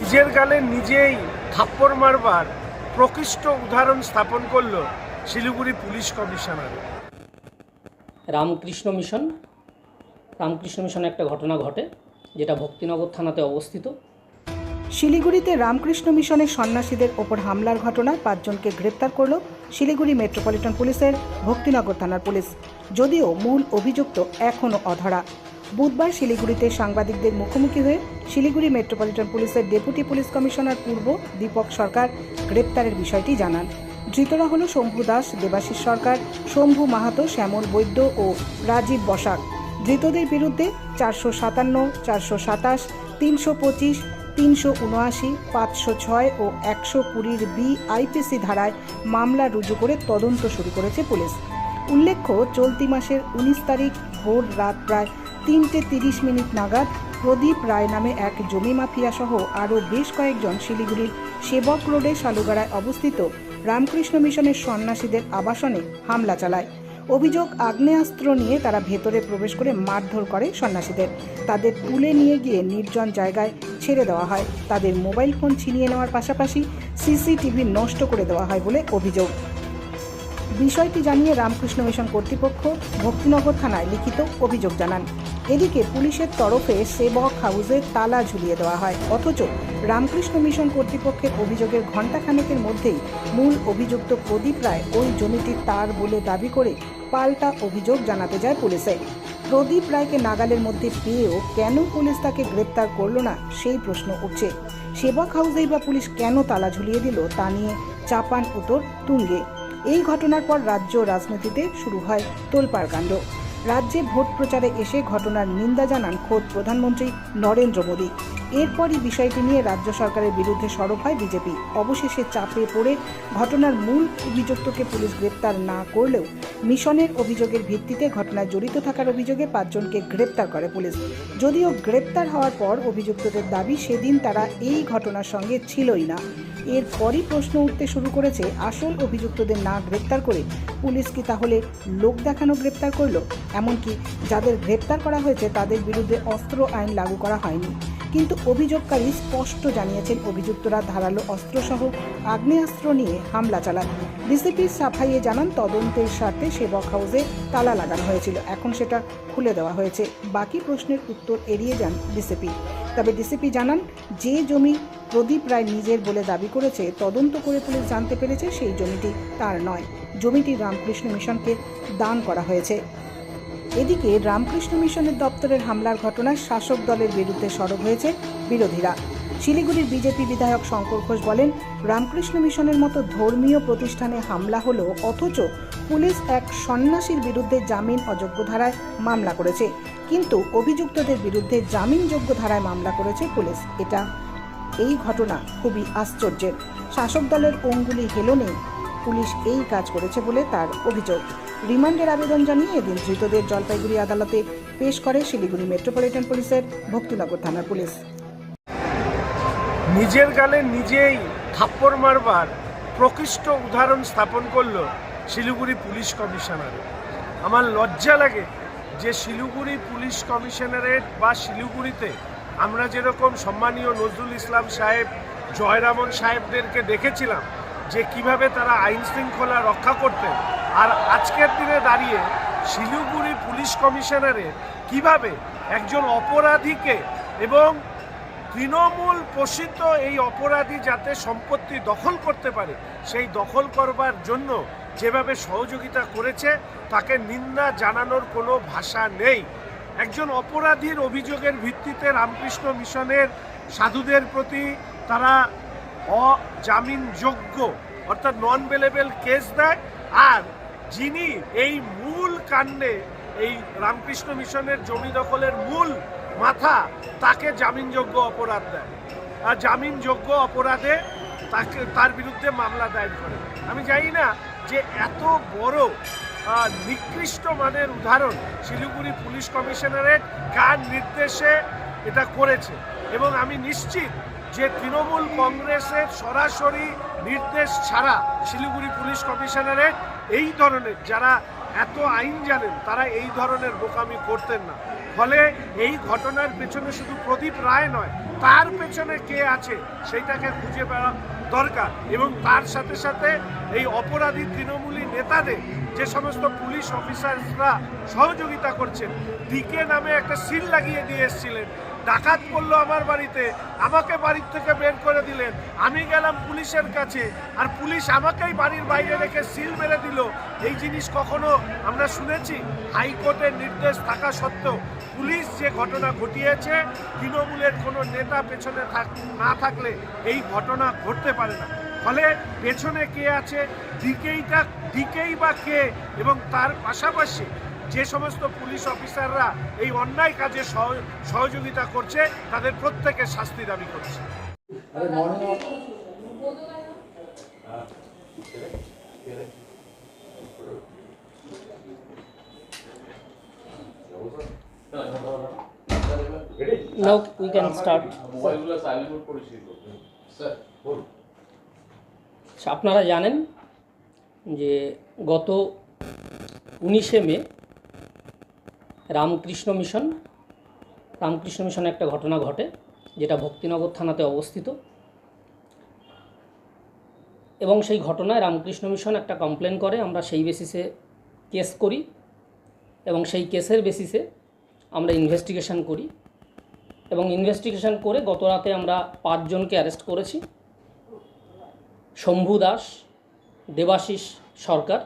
নিজের গালে নিজেই থাপ্পড় মারবার প্রকৃষ্ট উদাহরণ স্থাপন করল Siliguri police commissioner. Ramakrishna mission. Ramakrishna মিশনে একটা ঘটনা ঘটে যেটা ভক্তিনগর থানাতে অবস্থিত। শিলিগুড়িতে রামকৃষ্ণ মিশনের সন্ন্যাসীদের ওপর হামলার ঘটনায় পাঁচজনকে গ্রেপ্তার করল শিলিগুড়ি মেট্রোপলিটন পুলিশের ভক্তিনগর থানার পুলিশ যদিও মূল অভিযুক্ত এখনও অধরা। বুধবার শিলিগুড়িতে সাংবাদিকদের মুখোমুখি হয়ে শিলিগুড়ি মেট্রোপলিটন পুলিশের ডেপুটি পুলিশ কমিশনার পূর্ব দীপক সরকার গ্রেপ্তারের বিষয়টি জানান। ধৃতরা হল শম্ভু দাস, দেবাশিস সরকার, শম্ভু মাহাতো, শ্যামল বৈদ্য ও রাজীব বসাক। ধৃতদের বিরুদ্ধে চারশো সাতান্ন, চারশো সাতাশ, তিনশো পঁচিশ, তিনশো উনআশি, পাঁচশো ছয় ও একশো কুড়ির বি আইপিসি ধারায় মামলা রুজু করে তদন্ত শুরু করেছে পুলিশ। উল্লেখ্য, চলতি মাসের উনিশ তারিখ ভোর রাত প্রায় তিনটে তিরিশ মিনিট নাগাদ প্রদীপ রায় নামে এক জমি মাফিয়া সহ আরও বেশ কয়েকজন শিলিগুড়ির সেবক রোডে শালুগাড়ায় অবস্থিত রামকৃষ্ণ মিশনের সন্ন্যাসীদের আবাসনে হামলা চালায়। অভিযোগ আগ্নেয়াস্ত্র নিয়ে তারা ভেতরে প্রবেশ করে মারধর করে সন্ন্যাসীদের। তাদের তুলে নিয়ে গিয়ে নির্জন জায়গায় ছেড়ে দেওয়া হয়। তাদের মোবাইল ফোন ছিনিয়ে নেওয়ার পাশাপাশি সিসিটিভি নষ্ট করে দেওয়া হয় বলে অভিযোগ। বিষয়টি জানিয়ে রামকৃষ্ণ মিশন কর্তৃপক্ষ ভক্তিনগর থানায় লিখিত অভিযোগ জানান। এদিকে পুলিশের তরফে সেবক হাউসে তালা ঝুলিয়ে দেওয়া হয়। অথচ রামকৃষ্ণ মিশন কর্তৃপক্ষের অভিযোগের ঘণ্টাখানেকের মধ্যেই মূল অভিযুক্ত প্রদীপ রায় ওই জমিটি তার বলে দাবি করে পাল্টা অভিযোগ জানাতে যায় পুলিশে। প্রদীপ রায়কে নাগালের মধ্যে পেয়েও কেন পুলিশ তাকে গ্রেপ্তার করল না সেই প্রশ্ন উঠছে। সেবক হাউসেই বা পুলিশ কেন তালা ঝুলিয়ে দিল তা নিয়ে চাপান উত্তর তুঙ্গে। এই ঘটনার পর রাজ্য রাজনীতিতে শুরু হয় তোলপাড় কাণ্ড। রাজ্যে ভোট প্রচারে এসে ঘটনার নিন্দা জানান খোদ প্রধানমন্ত্রী নরেন্দ্র মোদী। এরপরই বিষয়টি নিয়ে রাজ্য সরকারের বিরুদ্ধে সরব হয় বিজেপি। অবশেষে চাপে পড়ে ঘটনার মূল অভিযুক্তকে পুলিশ গ্রেপ্তার না করলেও মিশনের অভিযোগের ভিত্তিতে ঘটনায় জড়িত থাকার অভিযোগে পাঁচজনকে গ্রেপ্তার করে পুলিশ। যদিও গ্রেপ্তার হওয়ার পর অভিযুক্তদের দাবি, সেদিন তারা এই ঘটনার সঙ্গে ছিলই না। এরপরই প্রশ্ন উঠতে শুরু করেছে আসল অভিযুক্তদের না গ্রেপ্তার করে। পুলিশ কি তাহলে লোক দেখানো গ্রেপ্তার করল? এমনকি যাদের গ্রেপ্তার করা হয়েছে তাদের বিরুদ্ধে অস্ত্র আইন লাগু করা হয়নি। কিন্তু অভিযোগকারী স্পষ্ট জানিয়েছেন, অভিযুক্তরা ধারালো অস্ত্রসহ আগ্নেয়াস্ত্র নিয়ে হামলা চালান। ডিসিপি সাফাইয়ে জানান, তদন্তের স্বার্থে সেবক হাউসে তালা লাগানো হয়েছিল। এখন সেটা খুলে দেওয়া হয়েছে। বাকি প্রশ্নের উত্তর এড়িয়ে যান ডিসিপি। তবে ডিসিপি জানান, যে জমি প্রদীপ রায় নিজের বলে দাবি করেছে, তদন্ত করে পুলিশ জানতে পেরেছে সেই জমিটি তার নয়। জমিটি রামকৃষ্ণ মিশনকে দান করা হয়েছে। এদিকে রামকৃষ্ণ মিশনের দপ্তরের হামলার ঘটনায় শাসক দলের বিরুদ্ধে সরব হয়েছে বিরোধীরা। শিলিগুড়ির বিজেপি বিধায়ক শঙ্কর ঘোষ বলেন, রামকৃষ্ণ মিশনের মতো ধর্মীয় প্রতিষ্ঠানে হামলা হলো অথচ পুলিশ এক সন্ন্যাসীর বিরুদ্ধে জামিন অযোগ্য ধারায় মামলা করেছে। কিন্তু অভিযুক্তদের বিরুদ্ধে জামিনযোগ্য ধারায় মামলা করেছে পুলিশ। এটা, এই ঘটনা খুবই আশ্চর্যের। শাসক দলের অঙ্গুলি হেলনে পুলিশ এই কাজ করেছে বলে তার অভিযোগ। রিমান্ডের আবেদন জানিয়ে এদিন ধৃতদের জলপাইগুড়ি আদালতে পেশ করে শিলিগুড়ি মেট্রোপলিটন পুলিশের ভক্তিনগর থানার পুলিশ। নিজের গালে নিজেই থাপ্পড় মারবার প্রকৃষ্ট উদাহরণ স্থাপন করল শিলিগুড়ি পুলিশ কমিশনার। আমার লজ্জা লাগে যে শিলিগুড়ি পুলিশ কমিশনারেট বা শিলিগুড়িতে আমরা যেরকম সম্মানীয় নজরুল ইসলাম সাহেব, জয়রামন সাহেবদেরকে দেখেছিলাম যে কীভাবে তারা আইন শৃঙ্খলা রক্ষা করতেন আর আজকের দিনে দাঁড়িয়ে শিলিগুড়ি পুলিশ কমিশনারের কীভাবে একজন অপরাধীকে এবং তৃণমূল পোষিত এই অপরাধী যাতে সম্পত্তি দখল করতে পারে, সেই দখল করবার জন্য যেভাবে সহযোগিতা করেছে, তাকে নিন্দা জানানোর কোনো ভাষা নেই। একজন অপরাধীর অভিযোগের ভিত্তিতে রামকৃষ্ণ মিশনের সাধুদের প্রতি তারা অজামিনযোগ্য, অর্থাৎ নন বেলেবেল কেস দেয় আর যিনি এই মূল কাণ্ডে, এই রামকৃষ্ণ মিশনের জমি দখলের মূল মাথা, তাকে জামিনযোগ্য অপরাধ দেয়। আর জামিনযোগ্য অপরাধে তাকে, তার বিরুদ্ধে মামলা দায়ের করে। আমি জানি না যে এত বড় নিকৃষ্ট মানের উদাহরণ শিলিগুড়ি পুলিশ কমিশনারের কার নির্দেশে এটা করেছে। এবং আমি নিশ্চিত যে তৃণমূল কংগ্রেসের সরাসরি নির্দেশ ছাড়া শিলিগুড়ি পুলিশ কমিশনারেট এই ধরনের যারা এত আইন জানেন, তারা এই ধরনের বোকামি করতেন না। ফলে এই ঘটনার পেছনে শুধু প্রদীপ রায় নয়, তার পেছনে কে আছে সেইটাকে খুঁজে বেড়া দরকার। এবং তার সাথে সাথে এই অপরাধী তৃণমূলী নেতাদের যে সমস্ত পুলিশ অফিসাররা সহযোগিতা করছেন ডিকে নামে একটা সিল লাগিয়ে দিয়ে এসেছিলেন। ডাকাত পড়ল আমার বাড়িতে, আমাকে বাড়ির থেকে বের করে দিলেন। আমি গেলাম পুলিশের কাছে, আর পুলিশ আমাকেই বাড়ির বাইরে রেখে সিল মেরে দিল। এই জিনিস কখনো আমরা শুনেছি? হাইকোর্টের নির্দেশ থাকা সত্ত্বেও পুলিশ যে ঘটনা ঘটিয়েছে, তৃণমূলের কোনো নেতা পেছনে থাক- না থাকলে এই ঘটনা ঘটতে পারে না। ফলে পেছনে কে আছে, ডিকেইটা, ডিকেই বা কে, এবং তার পাশাপাশি যে সমস্ত পুলিশ অফিসাররা এই অন্যায় কাজে সহ- সহযোগিতা করছে তাদের প্রত্যেকের শাস্তি দাবি করছে। আচ্ছা, আপনারা জানেন যে গত উনিশে মে রামকৃষ্ণ মিশন। রামকৃষ্ণ মিশনে একটা ঘটনা ঘটে, যেটা ভক্তিনগর থানাতে অবস্থিত। এবং সেই ঘটনায় রামকৃষ্ণ মিশন একটা কমপ্লেন করে, আমরা সেই বেসিসে কেস করি। এবং সেই কেসের বেসিসে আমরা ইনভেস্টিগেশন করি। এবং ইনভেস্টিগেশন করে গত রাতে আমরা পাঁচজনকে অ্যারেস্ট করেছি। শম্ভু দাস, দেবাশিস সরকার,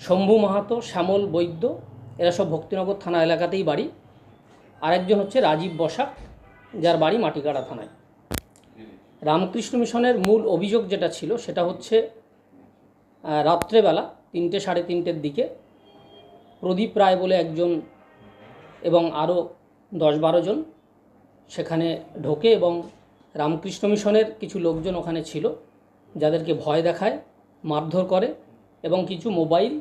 শম্ভু মাহাতো, শ্যামল বৈদ্য এরা সব ভক্তিনগর থানা এলাকাতেই বাড়ি। আরেকজন হচ্ছে রাজীব বসাক, যার বাড়ি মাটিকাড়া থানায়। রামকৃষ্ণ মিশনের মূল অভিযোগ যেটা ছিল, সেটা হচ্ছে রাত্রেবেলা তিনটে সাড়ে তিনটের দিকে প্রদীপ রায় বলে একজন এবং আরও দশ বারো জন সেখানে ঢোকে এবং রামকৃষ্ণ মিশনের কিছু লোকজন ওখানে ছিল, যাদেরকে ভয় দেখায়, মারধর করে এবং কিছু মোবাইল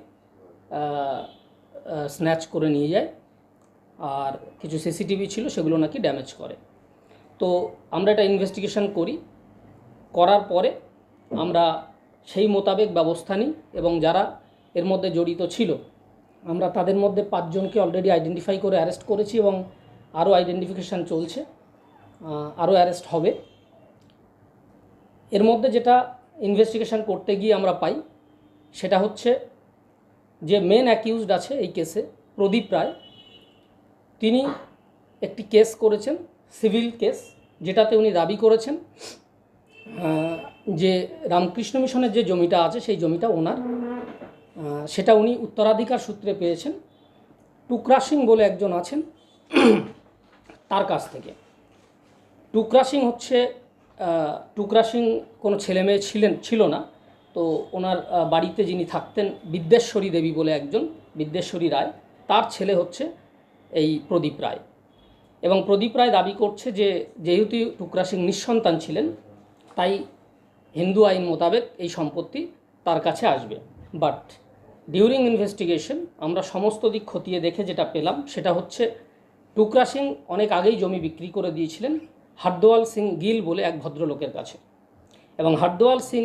স্ন্যাচ করে নিয়ে যায়। আর কিছু সিসিটিভি ছিল, সেগুলো নাকি ড্যামেজ করে। তো আমরা এটা ইনভেস্টিগেশন করি। করার পরে আমরা সেই মোতাবেক ব্যবস্থা নিই এবং যারা এর মধ্যে জড়িত ছিল, আমরা তাদের মধ্যে পাঁচজনকে অলরেডি আইডেন্টিফাই করে অ্যারেস্ট করেছি এবং আরও আইডেন্টিফিকেশান চলছে। আরও অ্যারেস্ট হবে। এর মধ্যে যেটা ইনভেস্টিগেশন করতে গিয়ে আমরা পাই, সেটা হচ্ছে যে মেন অ্যাকিউজড আছে এই কেসে প্রদীপ রায়, তিনি একটি কেস করেছেন সিভিল কেস যেটাতে উনি দাবি করেছেন যে রামকৃষ্ণ মিশনের যে জমিটা আছে, সেই জমিটা ওনার। সেটা উনি উত্তরাধিকার সূত্রে পেয়েছেন। টুকরা সিং বলে একজন আছেন, তার কাছ থেকে। টুকরা সিং হচ্ছে টুকরা সিং কোনো ছেলে মেয়ে ছিলেন, ছিল না। তো ওনার বাড়িতে যিনি থাকতেন বিদ্যেশ্বরী দেবী বলে একজন বিদ্যেশ্বরী রায়, তার ছেলে হচ্ছে এই প্রদীপ রায়। এবং প্রদীপ রায় দাবি করছে যে যেহেতু টুকরা সিং নিঃসন্তান ছিলেন, তাই হিন্দু আইন মোতাবেক এই সম্পত্তি তার কাছে আসবে। বাট ডিউরিং ইনভেস্টিগেশন আমরা সমস্ত দিক খতিয়ে দেখে যেটা পেলাম, সেটা হচ্ছে টুকরা সিং অনেক আগেই জমি বিক্রি করে দিয়েছিলেন হার্দোয়াল সিং গিল বলে এক ভদ্রলোকের কাছে। এবং হার্দোয়াল সিং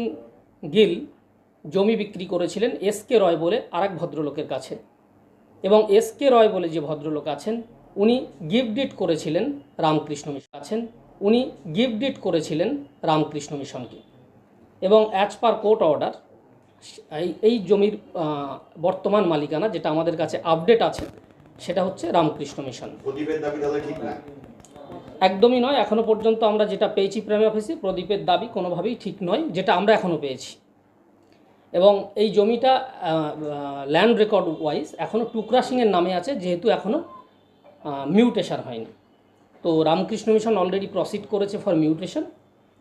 গিল জমি বিক্রি করেছিলেন এস কে রয় বলে আর এক ভদ্রলোকের কাছে। এবং এস কে রয় বলে যে ভদ্রলোক আছেন, উনি গিফট ডিট করেছিলেন রামকৃষ্ণ মিশন আছেন, উনি গিফট ডিট করেছিলেন রামকৃষ্ণ মিশনকে। এবং অ্যাজ পার কোর্ট অর্ডার এই এই জমির বর্তমান মালিকানা যেটা আমাদের কাছে আপডেট আছে, সেটা হচ্ছে রামকৃষ্ণ মিশন। একদমই নয়। এখনও পর্যন্ত আমরা যেটা পেয়েছি প্রেমে অফিসে প্রদীপের দাবি কোনোভাবেই ঠিক নয় যেটা আমরা এখনও পেয়েছি। এবং এই জমিটা ল্যান্ড রেকর্ড ওয়াইজ এখনও টুকরা সিংয়ের নামে আছে যেহেতু এখনও মিউটেশন হয়নি। তো রামকৃষ্ণ মিশন অলরেডি প্রসিড করেছে ফর মিউটেশন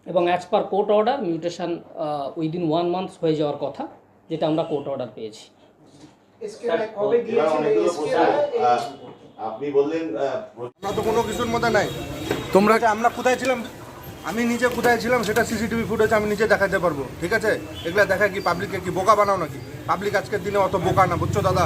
এবং as per court order mutation within one month হয়ে যাওয়ার কথা যেটা আমরা কোর্ট অর্ডার পেয়েছি। আপনি বললেন আমরা তো কোনো কিছুর মধ্যে নাই। তোমরা আমরা কোথায় ছিলাম? আমি নিজে কোথায় ছিলাম সেটা সিসিটিভি ফুটেজ আমি নিজে দেখাতে পারব ঠিক আছে? এগুলা দেখা কি পাবলিককে কি বোকা বানাও নাকি? পাবলিক আজকের দিনে অত বোকা না বুঝছ দাদা?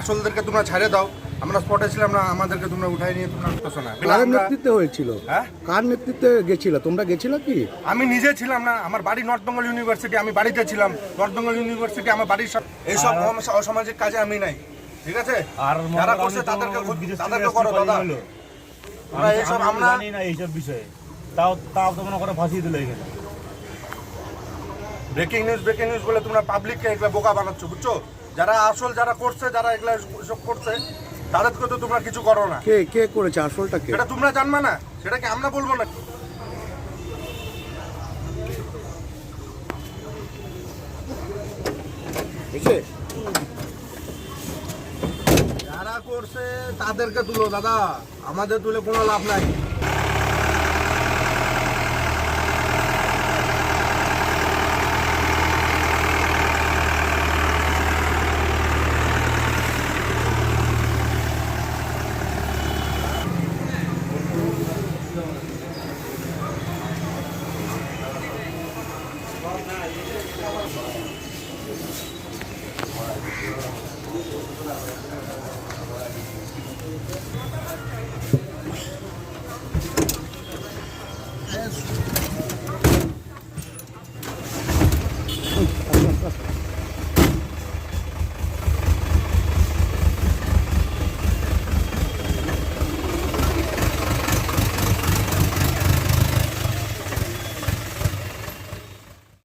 আসলদেরকে তোমরা ছাড়ে দাও। আমরা স্পটে ছিলাম না আমাদেরকে তোমরা উঠাই নিয়ে তোমরা করতেছো না। কার নেতৃত্বে হয়েছিল? হ্যাঁ? কার নেতৃত্বে গেছিল? তোমরা গেছিল কি? আমি নিজে ছিলাম না আমার বাড়ি নর্থ বেঙ্গল ইউনিভার্সিটি আমি বাড়িতে ছিলাম। নর্থ বেঙ্গল ইউনিভার্সিটি আমার বাড়ির সব এইসব অসামাজিক কাজে আমি নাই। ঠিক আছে? আর যারা করছে তাদেরকে তাদেরকে করো দাদা। তোমরা এইসব আমরা জানি না এইসব বিষয়ে। তাও তাও তো মনে করে ফাঁসিয়ে দিল এখানে। ব্রেকিং নিউজ ব্রেকিং নিউজ বলে তোমরা পাবলিককে এগুলা বোকা বানাচ্ছ বুঝছ? যারা আসল যারা করছে যারা এগুলা সব করছে তাদেরকে তো তোমরা কিছু করো না। কে কে করেছে? আসলটা কে? সেটা তোমরা জানবে না। সেটা কি আমরা বলব না। যারা করছে তাদেরকে তুলো দাদা। আমাদের তুলে কোনো লাভ নাই।